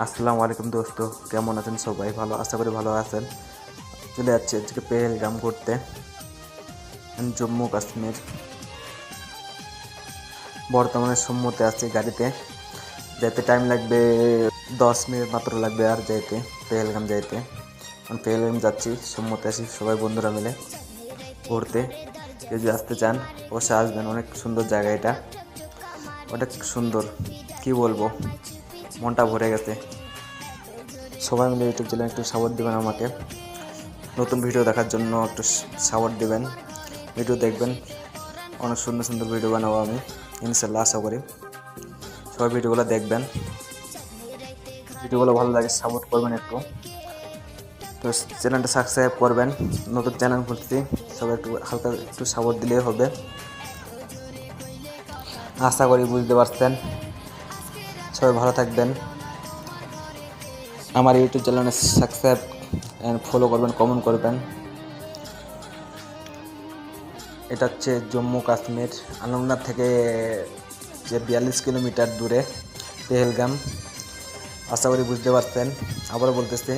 আসসালামু আলাইকুম দোস্ত, কেমন আছেন সবাই? ভালো, আশা করি ভালো আছেন। চলে যাচ্ছি আজকে পেহেলগাম করতে জম্মু কাশ্মীর। বর্তমানে সম্মতে আছি গাড়িতে। যেতে টাইম লাগবে দশ মিনিট মাত্র লাগবে আর যাইতে, পেহেলগাম যাইতে। আমি পেহেলগাম যাচ্ছি সম্মতে আছি সবাই বন্ধুরা মিলে ঘুরতে। কেউ যদি আসতে চান, অবশ্যই আসবেন, অনেক সুন্দর জায়গা এটা। অনেক সুন্দর, কি বলব? মনটা ভরে গেছে। সবাই মিলে ইউটিউব চ্যানেল একটু সাপোর্ট দেবেন আমাকে। নতুন ভিডিও দেখার জন্য একটু সাপোর্ট দেবেন। ভিডিও দেখবেন। অনেক সুন্দর সুন্দর ভিডিও বানাবো আমি, ইনশাল্লাহ আশা করি। সবাই ভিডিওগুলো দেখবেন। ভিডিওগুলো ভালো লাগে সাপোর্ট করবেন একটু। তো চ্যানেলটা সাবস্ক্রাইব করবেন। নতুন চ্যানেল খুলছি, সবাই একটু হালকা একটু সাপোর্ট দিলেই হবে। আশা করি বুঝতে পারছেন। সবাই ভালো থাকবেন। আমার ইউটিউব চ্যানেলে সাবস্ক্রাইব অ্যান্ড ফলো করবেন কমেন্ট করবেন। এটা হচ্ছে জম্মু কাশ্মীর আনন্দনাথ থেকে যে বিয়াল্লিশ কিলোমিটার দূরে পেহেলগাম। আশা করি বুঝতে পারছেন। আবারও বলতেছি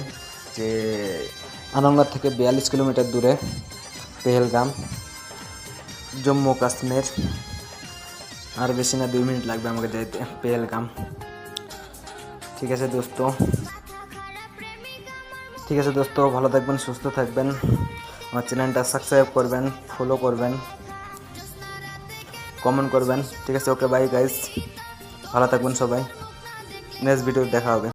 যে আনন্দনাথ থেকে বিয়াল্লিশ কিলোমিটার দূরে পেহেলগাম, জম্মু কাশ্মীর। আর বেশি না, দুই মিনিট লাগবে আমাকে যেতে পেহেলগাম। ঠিক আছে দোস্ত। ঠিক আছে দোস্ত, ভালো থাকবেন, সুস্থ থাকবেন। আমার চ্যানেলটা সাবস্ক্রাইব করবেন ফলো করবেন কমেন্ট করবেন। ঠিক আছে ওকে বাই গাইজ ভালো থাকবেন সবাই। নেক্সট ভিডিও দেখা হবে।